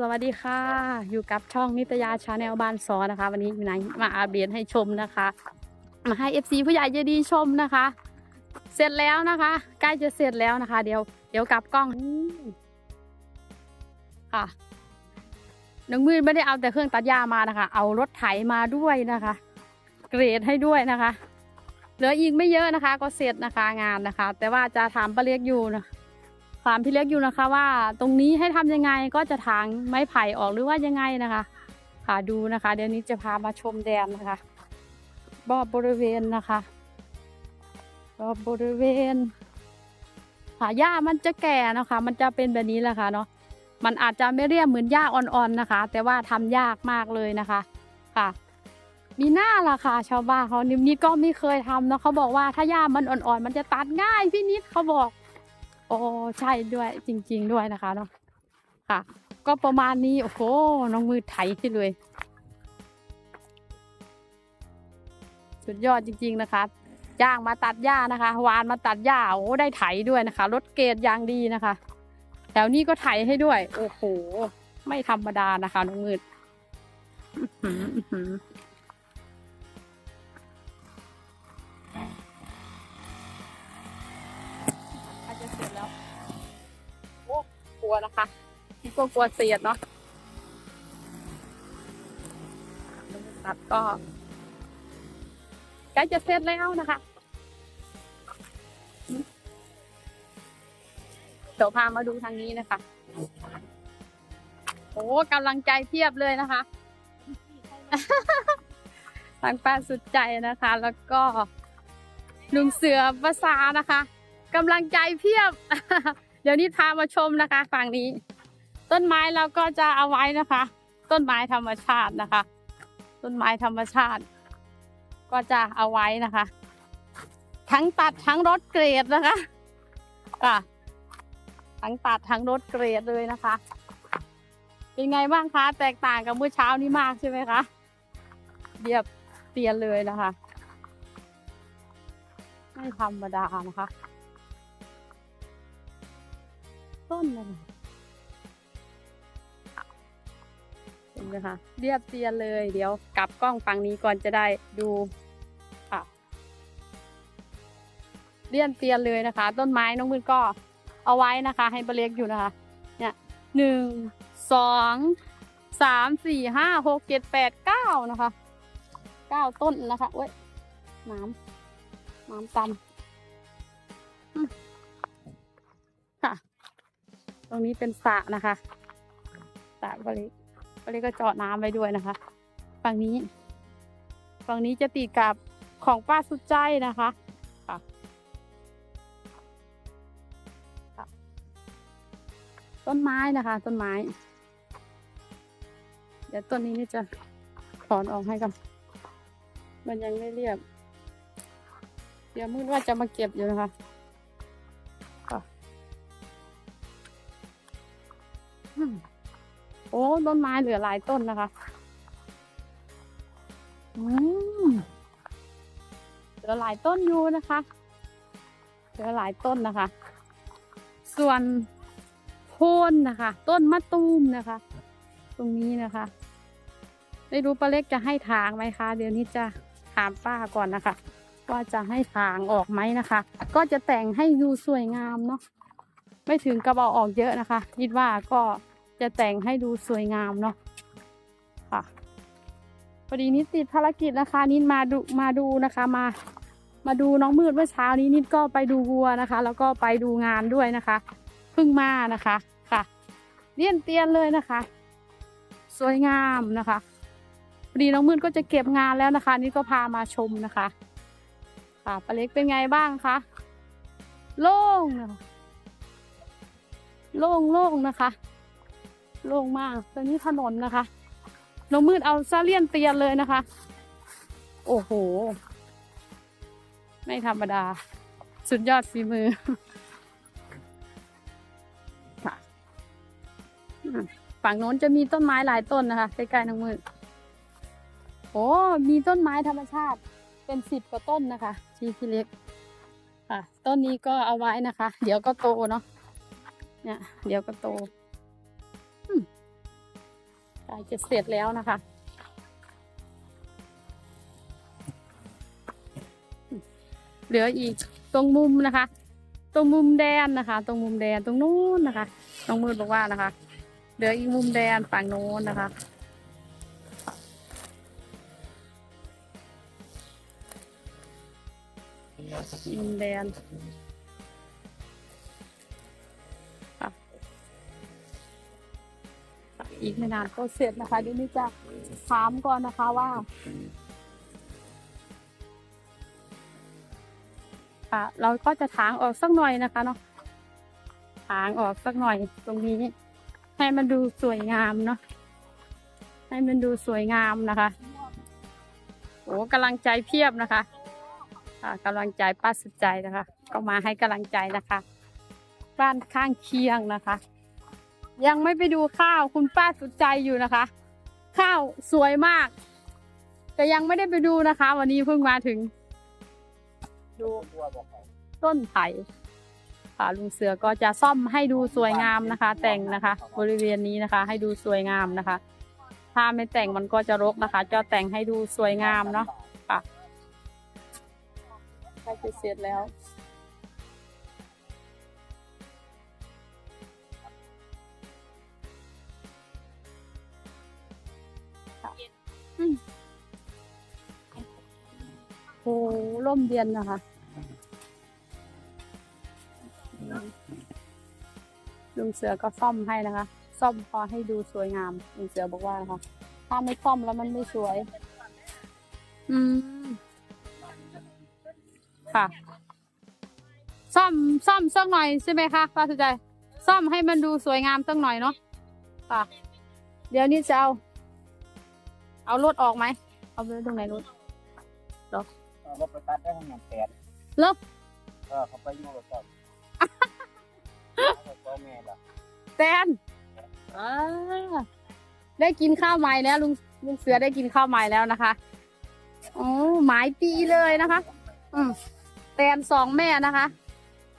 สวัสดีค่ะ อยู่กับช่องนิตยาชาแนลบ้านซอนะคะ วันนี้อยู่ไหนมาอาเบียนให้ชมนะคะ มาให้ FC ผู้ใหญ่ใจดีชมนะคะ เสร็จแล้วนะคะใกล้จะเสร็จแล้วนะคะ เดี๋ยวเดี๋ยวกลับกล้องค่ะน้องมืดไม่ได้เอาแต่เครื่องตัดหญ้ามานะคะ เอารถไถมาด้วยนะคะ เกรดให้ด้วยนะคะเหลืออีกไม่เยอะนะคะ ก็เสร็จนะคะงานนะคะ แต่ว่าจะถามป้าเล็กอยู่นะามพี่เล็กอยู่นะคะว่าตรงนี้ให้ทำยังไงก็จะถางไม้ไผ่ออกหรือว่ายังไงนะคะ ค่ะดูนะคะ เดี๋ยวนี้จะพามาชมแดนนะคะรอบบริเวณนะคะรอบบริเวณค่ะหญ้ามันจะแก่นะคะ มันจะเป็นแบบนี้แหละค่ะเนาะมันอาจจะไม่เรียบเหมือนหญ้าอ่อนๆนะคะ แต่ว่าทำยากมากเลยนะคะ ค่ะ มีหน้าล่ะค่ะชาวบ้านเขานิมนิดก็ไม่เคยทำเนาะเขาบอกว่าถ้าหญ้ามันอ่อนๆมันจะตัดง่ายพี่นิดเขาบอก โอ้ใช่ด้วยจริง ๆ ด้วยนะคะเนาะค่ะ ก็ประมาณนี้โอ้โหน้องมือไถที่เลย สุดยอดจริง ๆนะคะจ้างมาตัดหญ้านะคะ วานมาตัดหญ้าโอ้ได้ไถด้วยนะคะรถเกรดยางดีนะคะ แถวนี้ก็ไถให้ด้วย โอ้โห ไม่ธรรมดานะคะน้องมืด ลัวนะคะพี่ก็กลัวเสียดเนาะตัดก็ใกล้จะเสร็จแล้วนะคะเดี๋ยวพามาดูทางนี้นะคะ โอ้กำลังใจเพียบเลยนะคะ ทางป้าสุดใจนะคะ แล้วก็ลุงเสือภาษานะคะกำลังใจเพียบ ดี๋ยวนี้พามาชมนะคะฝั่งนี้ ต้นไม้เราก็จะเอาไว้นะคะ ต้นไม้ธรรมชาตินะคะ ต้นไม้ธรรมชาติ ก็จะเอาไว้นะคะ ทั้งตัดทั้งรถเกรดนะคะค่ะทั้งตัดทั้งรถเกรดเลยนะคะ เป็นไงบ้างคะ แตกต่างกับเมื่อเช้านี้มากใช่ไหมคะเรียบเตียนเลยนะคะ ไม่ธรรมดานะคะ ต้นอะเห็นไหมคะเรียบเตียนเลย เดี๋ยวกลับกล้องฝั่งนี้ก่อนจะได้ดูค่ะเรียบเตียนเลยนะคะ ต้นไม้น้องมือก็เอาไว้นะคะ ให้บเล็กอยู่นะคะ เนี่ยหนึ่งสองสามสี่ห้าหกเจ็ดแปดเก้านะคะเก้าต้นนะคะเว้ยน้ำน้ำตำอืมค่ะ ตรงนี้เป็นสระนะคะสระบริบริก็เจาะน้ำไว้ด้วยนะคะ ฝั่งนี้ ฝั่งนี้จะติดกับของป้าสุดใจนะคะค่ะค่ะต้นไม้นะคะ ต้นไม้ เดี๋ยวต้นนี้นี่จะถอนออกให้กันมันยังไม่เรียบ เดี๋ยวมืดว่าจะมาเก็บอยู่นะคะ โอ้ต้นไม้เหลือหลายต้นนะคะอืมเหลือหลายต้นอยู่นะคะเหลือหลายต้นนะคะ ส่วนโคนนะคะ ต้นมะตูมนะคะ ตรงนี้นะคะ ไม่รู้ป้าเล็กจะให้ทางไหมคะ เดี๋ยวนี้จะถามป้าก่อนนะคะ ว่าจะให้ทางออกไหมนะคะ ก็จะแต่งให้ดูสวยงามเนาะไม่ถึงกระบอกออกเยอะนะคะคิดว่าก็ จะแต่งให้ดูสวยงามเนาะค่ะพอดีนิดติดภารกิจนะคะนิดมาดูมาดูนะคะมา มาดูน้องมืดเมื่อเช้านี้นิดก็ไปดูวัวนะคะ แล้วก็ไปดูงานด้วยนะคะเพิ่งมานะคะค่ะเลี่ยนเตียนเลยนะคะ สวยงามนะคะพอดีน้องมืดก็จะเก็บงานแล้วนะคะ นี่ก็พามาชมนะคะค่ะปลาเล็กเป็นไงบ้างคะโล่งโล่งโล่งนะคะ โล่งมากตอนนี้ถนนนะคะน้องมืดเอาซาเลียนเตียนเลยนะคะ โอ้โห ไม่ธรรมดา สุดยอดฝีมือค่ะฝั่งโน้นจะมีต้นไม้หลายต้นนะคะใกล้ๆน้องมืดโอ้มีต้นไม้ธรรมชาติเป็นสิบกว่าต้นนะคะชีพี่เล็กค่ะ ต้นนี้ก็เอาไว้นะคะ เดี๋ยวก็โตเนาะเนี่ย เดี๋ยวก็โต ใกล้จะเสร็จแล้วนะคะเหลืออีกตรงมุมนะคะ ตรงมุมแดนนะคะ ตรงมุมแดนตรงนู้นนะคะน้องมืดบอกว่านะคะเหลืออีกมุมแดนฝั่งโน้นนะคะมุมแดน อีกไม่นานก็เสร็จนะคะเดี๋ยวนี้จะถามก่อนนะคะว่าค่ะเราก็จะถางออกสักหน่อยนะคะเนาะถางออกสักหน่อยตรงนี้ ให้มันดูสวยงามเนาะให้มันดูสวยงามนะคะโอ้กำลังใจเพียบนะคะค่ะกำลังใจป้าสุดใจนะคะ ก็มาให้กำลังใจนะคะ บ้านข้างเคียงนะคะ ยังไม่ไปดูข้าวคุณป้าสุดใจอยู่นะคะ ข้าวสวยมาก แต่ยังไม่ได้ไปดูนะคะ วันนี้เพิ่งมาถึง ดูต้นไผ่ค่ะลุงเสือก็จะซ่อมให้ดูสวยงามนะคะ แต่งนะคะ บริเวณนี้นะคะ ให้ดูสวยงามนะคะ ถ้าไม่แต่งมันก็จะรกนะคะ จะแต่งให้ดูสวยงามเนาะค่ะใกล้จะเสร็จแล้ว มเย็นนะคะ ลุงเสือก็ซ่อมให้นะคะ ซ่อมพอให้ดูสวยงาม ลุงเสือบอกว่านะคะถ้าไม่ซ่อมแล้วมันไม่สวย อืม ค่ะ ซ่อมซ่อมสักหน่อยใช่ไหมคะป้าสุใจ ซ่อมให้มันดูสวยงามสักหน่อยเนาะ ค่ะ เดี๋ยวนี้จะเอา เอารถออกไหม เอาไปไว้ตรงไหนรถเอา รถไปตัดได้ทั้งหมดแปดเลิกเออเขาไปอยู่กับเขาพ่อแม่ละแตนอ่าได้กินข้าวใหม่แล้วลุงลุงเสือได้กินข้าวใหม่แล้วนะคะโอ้หมายปีเลยนะคะ อืมแตนสองแม่นะคะ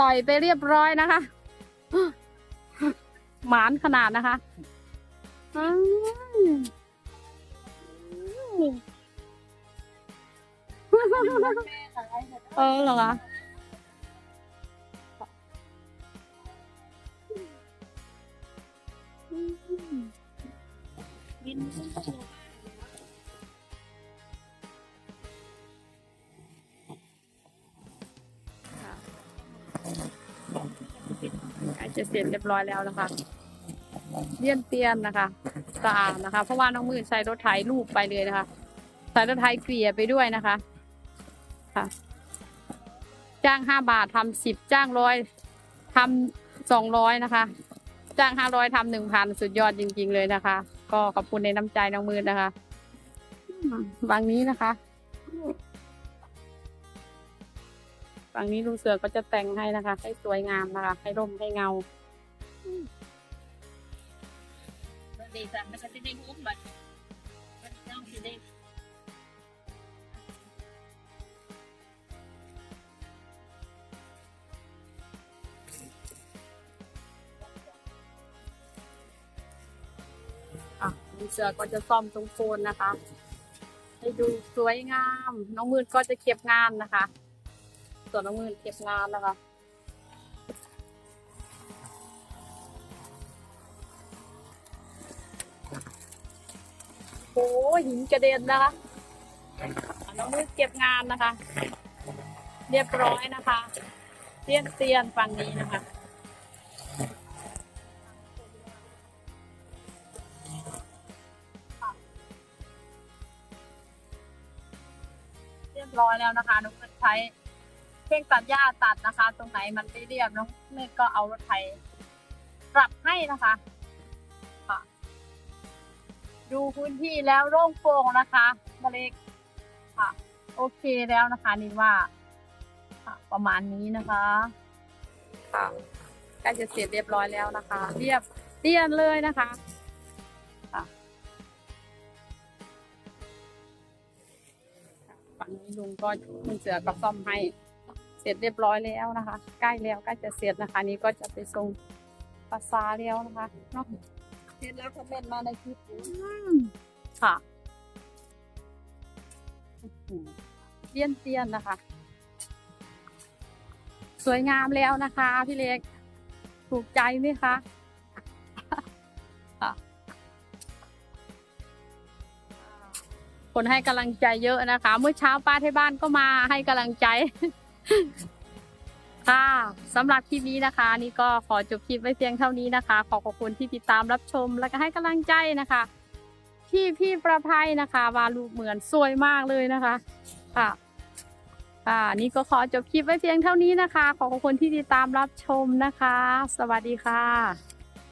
ต่อยไปเรียบร้อยนะคะหมานขนาดนะคะอืม เออเหรอคะอืมอาจจะเสร็จเรียบร้อยแล้วนะคะเลี่ยนเตียนนะคะสะอาดนะคะ เพราะว่าน้องมือใช้รถไถลูบไปเลยนะคะ ใช้รถไถเกลี่ยไปด้วยนะคะ ค่ะ จ้างห้าบาททำสิบจ้างร้อยทำสองร้อยนะคะ จ้างห้าร้อยทำหนึ่งพันสุดยอดจริง ๆ เลยนะคะ ก็ขอบคุณในน้ำใจน้องมือนะคะอืมวางนี้นะคะฝั่งนี้ลุงเสือก็จะแต่งให้นะคะ ให้สวยงามนะคะ ให้ร่มให้เงาดีจังมันจะได้หุ้มบัดมันต้องสิได้ อะลุงเสือก็จะซ่อมตรงโคนนะคะ ให้ดูสวยงาม น้องมืดก็จะเก็บงานนะคะ ส่วนน้องมืดเก็บงานนะคะโอ้หินกระเด็นนะคะน้องมืดเก็บงานนะคะ เรียบร้อยนะคะเตียนเตียนฝั่งนี้นะคะ รียบร้อยแล้วนะคะน้องเมืดใช้เครื่องตัดหญ้าตัดนะคะ ตรงไหนมันไม่เรียบน้องเมืดก็เอารถไถปรับให้นะคะค่ะดูพื้นที่แล้วโล่งโปร่งนะคะมาเล็กค่ะ โอเคแล้วนะคะนินว่าค่ะประมาณนี้นะคะค่ะใกล้จะเสร็จเรียบร้อยแล้วนะคะ เรียบเรียนเลยนะคะ ฝั่งนี้ลุงก็ลุงเสือก็ซ่อมให้ เสร็จเรียบร้อยแล้วนะคะ ใกล้แล้วใกล้จะเสร็จนะคะ นี้ก็จะไปส่งภาษาแล้วนะคะเนาะเห็นแล้วคอมเมนต์มาในคลิปค่ะเตี้ยนเตี้ยนนะคะ สวยงามแล้วนะคะ พี่เล็ก ถูกใจไหมคะ คนให้กำลังใจเยอะนะคะ เมื่อเช้าป้าที่บ้านก็มาให้กำลังใจ ค่ะสำหรับคลิปนี้นะคะ นี่ก็ขอจบคลิปไว้เพียงเท่านี้นะคะ ขอขอบคุณที่ติดตามรับชมและก็ให้กำลังใจนะคะที่พี่ประภัยนะคะวาดรูเหมือนสวยมากเลยนะคะ ค่ะค่ะนี่ก็ขอจบคลิปไว้เพียงเท่านี้นะคะ ขอขอบคุณที่ติดตามรับชมนะคะ สวัสดีค่ะ